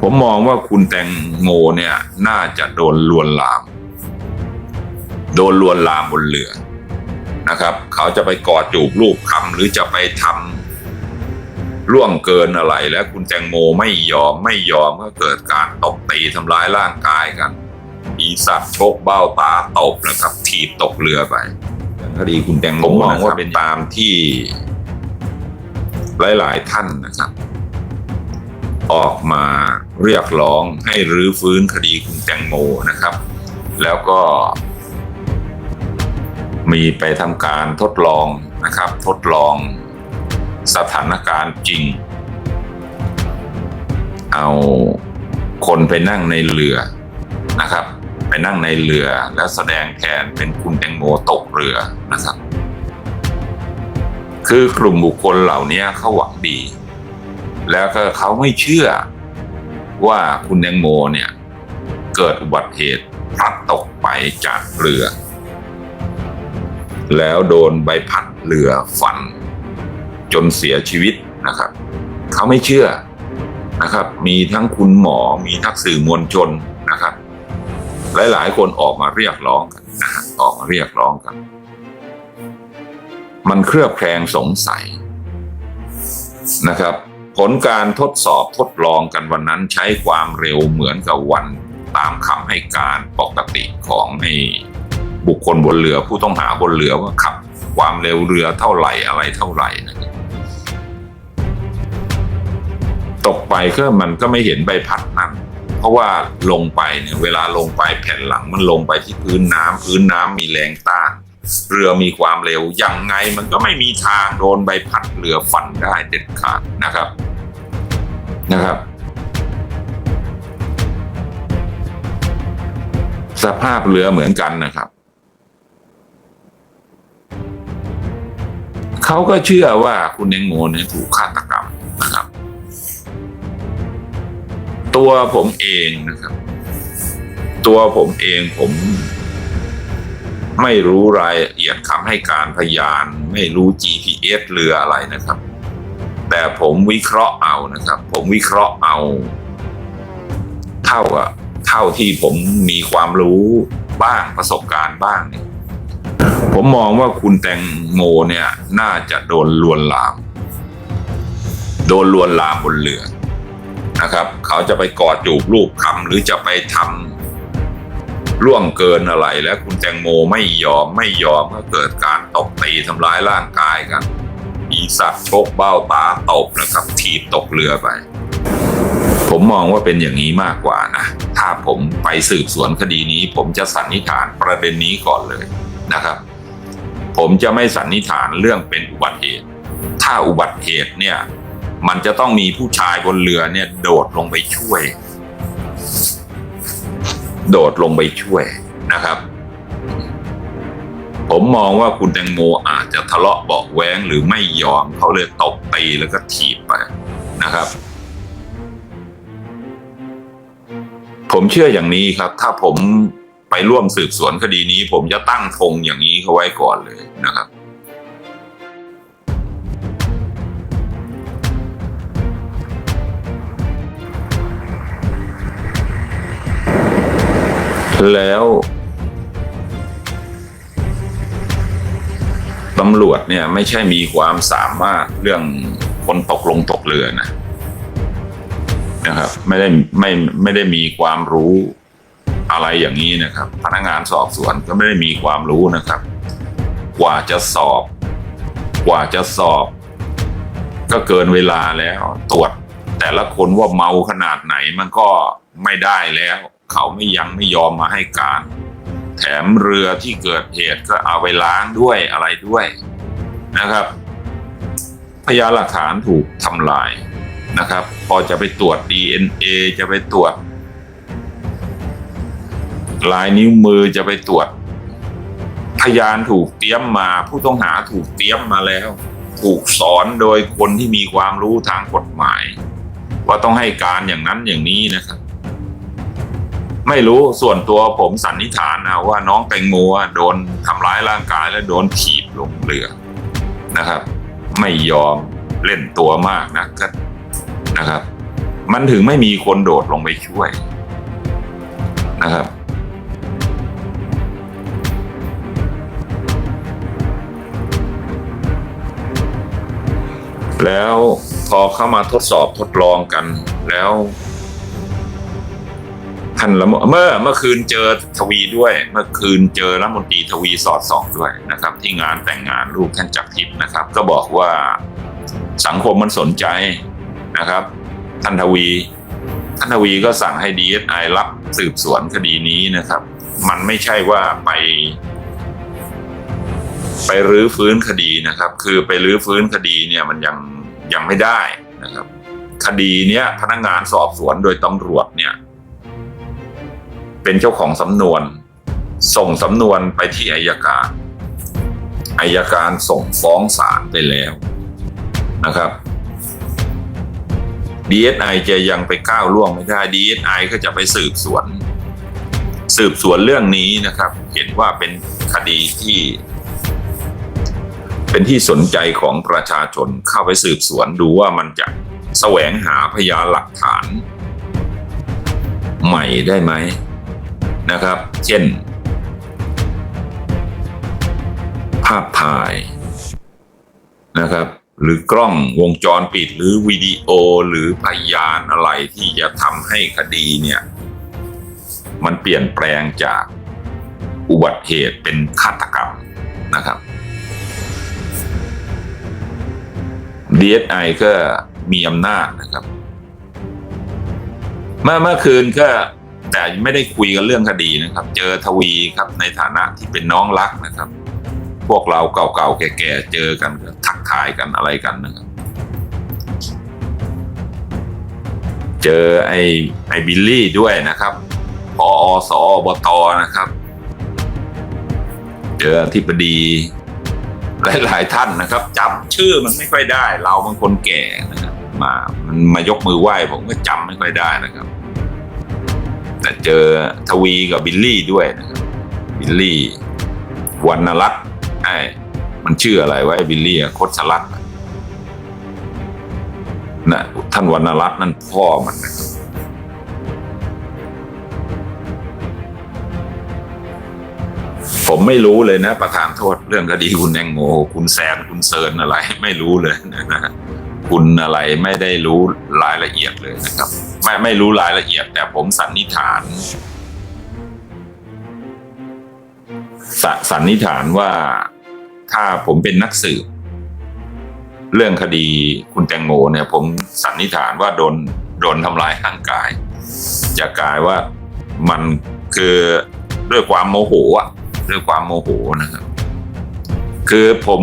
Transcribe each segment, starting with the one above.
ผมมองว่าคุณแตงโมเนี่ย น่าจะโดนลวนลาม โดนลวนลามบนเรือนะครับ เขาจะไปกอดจูบลูกคำหรือจะไปทำล่วงเกินอะไร แล้วคุณแตงโมไม่ยอมไม่ยอมก็เกิดการตบตีทำร้ายร่างกายกันมีสัตว์ชกเบ้าตาตบนะครับ ถีบตกเรือไปคดีคุณแตงโมผมมองว่าเป็นตามที่ หลาย ๆ ท่านนะครับ ออกมา เรียกร้องให้รื้อฟื้นคดีคุณแตงโมนะครับ แล้วก็ มีไปทำการทดลองนะครับ ทดลองสถานการณ์จริง เอาคนไปนั่งในเรือนะครับ ไปนั่งในเรือแล้วแสดงแทนเป็นคุณแตงโมตกเรือนะครับ คือกลุ่มบุคคลเหล่านี้เขาหวังดี แล้วก็เขาไม่เชื่อ ว่าคุณแตงโมเนี่ยเกิดอุบัติเหตุพลัดตกไปจากเรือ แล้วโดนใบพัดเรือฟัน จนเสียชีวิตนะครับ เขาไม่เชื่อนะครับ มีทั้งคุณหมอมีทั้งสื่อมวลชนนะครับ หลาย ๆ คนออกมาเรียกร้องกันนะฮะออกมาเรียกร้องกัน มันเครือบแคลงสงสัยนะครับ ผลการทดสอบทดลองกันวันนั้นใช้ความเร็วเหมือนกับวันตามคำให้การปกติของให้บุคคลบนเรือผู้ต้องหาบนเรือว่าขับความเร็วเรือเท่าไหร่อะไรเท่าไหร่นะครับตกไปก็มันก็ไม่เห็นใบพัดนั้น เพราะว่าลงไปเนี่ยเวลาลงไปแผ่นหลังมันลงไปที่พื้นน้ำพื้นน้ำมีแรงต้าน เรือมีความเร็วยังไงมันก็ไม่มีทางโดนใบพัดเรือฟันได้เด็ดขาดนะครับนะครับ สภาพเรือเหมือนกันนะครับเขาก็เชื่อว่าคุณแตงโมเนี่ยถูกฆาตกรรมนะครับ ตัวผมเองนะครับ ตัวผมเองผม ไม่รู้รายละเอียดคำให้การพยาน ไม่รู้ GPS เรืออะไรนะครับ แต่ผมวิเคราะห์เอานะครับ ผมวิเคราะห์เอา เท่ากับเท่าที่ผมมีความรู้บ้างประสบการณ์บ้างเนี่ยผมมองว่าคุณแตงโมเนี่ย น่าจะโดนลวนลาม โดนลวนลามบนเรือนะครับ เขาจะไปกอดจูบลูกคำหรือจะไปทำ ล่วงเกินอะไรแล้วคุณแตงโมไม่ยอมไม่ยอมก็เกิดการตบตีทำร้ายร่างกายกันมีสัตว์ชกเบ้าตาตบนะครับถีบตกเรือไป ผมมองว่าเป็นอย่างนี้มากกว่านะ ถ้าผมไปสืบสวนคดีนี้ ผมจะสันนิษฐานประเด็นนี้ก่อนเลยนะครับ ผมจะไม่สันนิษฐานเรื่องเป็นอุบัติเหตุ ถ้าอุบัติเหตุเนี่ย มันจะต้องมีผู้ชายบนเรือเนี่ยโดดลงไปช่วย โดดลงไปช่วยนะครับ ผมมองว่าคุณแตงโมอาจจะทะเลาะเบาะแว้งหรือไม่ยอมเขาเลยตบตีแล้วก็ถีบไปนะครับ ผมเชื่ออย่างนี้ครับ ถ้าผมไปร่วมสืบสวนคดีนี้ ผมจะตั้งธงอย่างนี้เขาไว้ก่อนเลยนะครับ แล้วตำรวจเนี่ยไม่ใช่มีความสามารถเรื่องคนตกลงตกเรือนะนะครับไม่ได้ไม่ไม่ได้มีความรู้อะไรอย่างนี้นะครับ พนักงานสอบสวนก็ไม่ได้มีความรู้นะครับ กว่าจะสอบ กว่าจะสอบ ก็เกินเวลาแล้ว ตรวจแต่ละคนว่าเมาขนาดไหนมันก็ไม่ได้แล้ว เขาไม่ยังไม่ยอมมาให้การ แถมเรือที่เกิดเหตุก็เอาไปล้างด้วยอะไรด้วยนะครับ พยานหลักฐานถูกทำลายนะครับ พอจะไปตรวจ DNA จะไปตรวจ ลายนิ้วมือจะไปตรวจ พยานถูกเตรียมมาผู้ต้องหาถูกเตรียมมาแล้ว ถูกสอนโดยคนที่มีความรู้ทางกฎหมาย ว่าต้องให้การอย่างนั้นอย่างนี้นะครับ ไม่รู้ส่วนตัวผมสันนิษฐานนะว่าน้องแตงโมโดนทำร้ายร่างกายและโดนถีบลงเรือนะครับ ไม่ยอมเล่นตัวมากนะก็นะครับ มันถึงไม่มีคนโดดลงไปช่วยนะครับ แล้วพอเข้ามาทดสอบทดลองกันแล้ว ท่านละเมื่อเมื่อคืนเจอทวีด้วย เมื่อคืนเจอรัฐมนตรีทวีสอดส่องด้วยนะครับ ที่งานแต่งงานลูกท่านจักรทิพย์นะครับ ก็บอกว่าสังคมมันสนใจนะครับ ท่านทวีท่านทวีก็สั่งให้ดีเอสไอรับสืบสวนคดีนี้นะครับ มันไม่ใช่ว่าไป ไปรื้อฟื้นคดีนะครับ คือไปรื้อฟื้นคดีเนี่ยมันยังยังไม่ได้นะครับ คดีเนี้ยพนักงานสอบสวนโดยตำรวจเนี่ย เป็นเจ้าของสำนวน ส่งสำนวนไปที่อายการอายการส่งฟ้องศาลไปแล้วนะครับ DSI จะยังไปก้าวล่วงไม่ได้ DSI ก็จะไปสืบสวน สืบสวนเรื่องนี้นะครับ เห็นว่าเป็นคดีที่ เป็นที่สนใจของประชาชนเข้าไปสืบสวนดูว่ามันจะแสวงหาพยานหลักฐาน ใหม่ได้ไหม นะครับ เช่น ภาพถ่ายนะครับ หรือกล้องวงจรปิดหรือวิดีโอหรือพยานอะไรที่จะทำให้คดีเนี่ย มันเปลี่ยนแปลงจากอุบัติเหตุเป็นฆาตกรรมนะครับ DSI ก็มีอำนาจนะครับ เมื่อเมื่อคืนก็ แต่ไม่ได้คุยกันเรื่องคดีนะครับ เจอทวีครับในฐานะที่เป็นน้องรักนะครับ พวกเราเก่าๆแก่ๆเจอกันทักทายกันอะไรกันนะครับ เจอไอ้ไอ้บิลลี่ด้วยนะครับพอสอบตนะครับ เจอที่ปดีหลายๆท่านนะครับจำชื่อมันไม่ค่อยได้ เราบางคนแก่นะครับมา มันมายกมือไหว้ผมก็จำไม่ค่อยได้นะครับ แต่เจอทวีกับบิลลี่ด้วยนะครับบิลลี่วรรณรัตน์ไอ้มันชื่ออะไรวะไอ้บิลลี่อะโคตรสลัดอะนะท่านวรรณรัตน์นั่นพ่อมันนะครับผมไม่รู้เลยนะ ประธานโทษเรื่องคดีคุณแตงโมคุณแซนคุณเซิร์นอะไร ไม่รู้เลยนะฮะคุณอะไรไม่ได้รู้รายละเอียดเลยนะครับ ไม่ไม่รู้รายละเอียด แต่ผมสันนิษฐานสสันนิษฐานว่าถ้าผมเป็นนักสืบ เรื่องคดีคุณแตงโมเนี่ย ผมสันนิษฐานว่าโดนโดนทำลายร่างกายจะกลายว่ามันคือด้วยความโมโหอะด้วยความโมโหนะครับ คือผม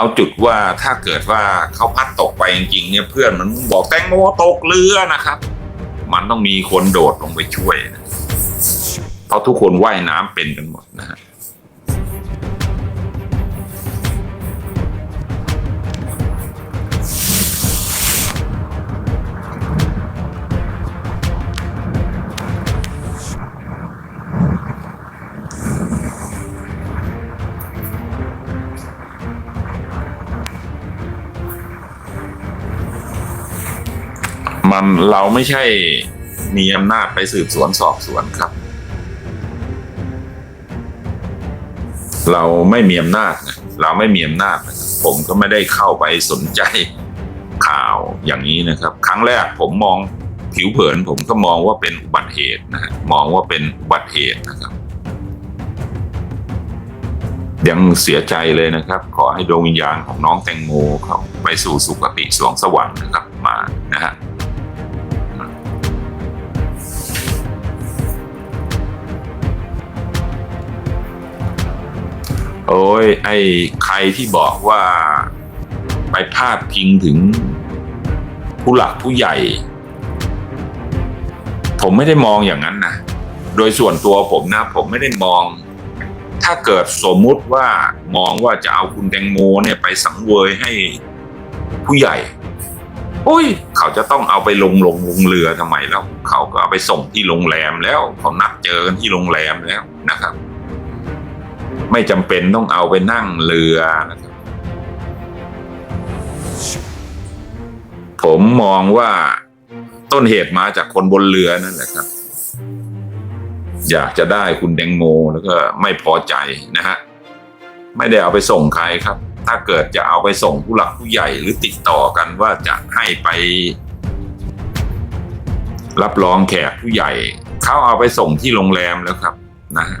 เอาจุดว่าถ้าเกิดว่าเขาพัดตกไปจริงๆเนี่ยเพื่อนมันบอกแตงโมตกเรือนะครับ มันต้องมีคนโดดลงไปช่วยนะเพราะทุกคนว่ายน้ำเป็นกันหมดนะฮะ มันเราไม่ใช่มีอำนาจไปสืบสวนสอบสวนครับ เราไม่มีอำนาจนะเราไม่มีอำนาจนะผมก็ไม่ได้เข้าไปสนใจข่าวอย่างนี้นะครับ ครั้งแรกผมมองผิวเผิน ผมก็มองว่าเป็นอุบัติเหตุนะฮะมองว่าเป็นอุบัติเหตุนะครับ ยังเสียใจเลยนะครับ ขอให้ดวงวิญญาณของน้องแตงโมเขาไปสู่สุคติสวงสวรรค์นะครับมานะฮะ โอ้ยไอ้ใครที่บอกว่าไปพาดพิงถึงผู้หลักผู้ใหญ่ ผมไม่ได้มองอย่างนั้นนะโดยส่วนตัวผมนะ ผมไม่ได้มอง ถ้าเกิดสมมุติว่ามองว่าจะเอาคุณแตงโมเนี่ยไปสังเวยให้ผู้ใหญ่โอ้ย เขาจะต้องเอาไปลงลงลงเรือทำไมแล้ว เขาก็เอาไปส่งที่โรงแรมแล้ว เขานัดเจอกันที่โรงแรมแล้วนะครับ ไม่จำเป็นต้องเอาไปนั่งเรือนะครับผมมองว่าต้นเหตุมาจากคนบนเรือนั่นแหละครับ อยากจะได้คุณแดงโมแล้วก็ไม่พอใจนะฮะไม่ได้เอาไปส่งใครครับ ถ้าเกิดจะเอาไปส่งผู้หลักผู้ใหญ่หรือติดต่อกันว่าจะให้ไป รับรองแขกผู้ใหญ่ เขาเอาไปส่งที่โรงแรมแล้วครับนะฮะ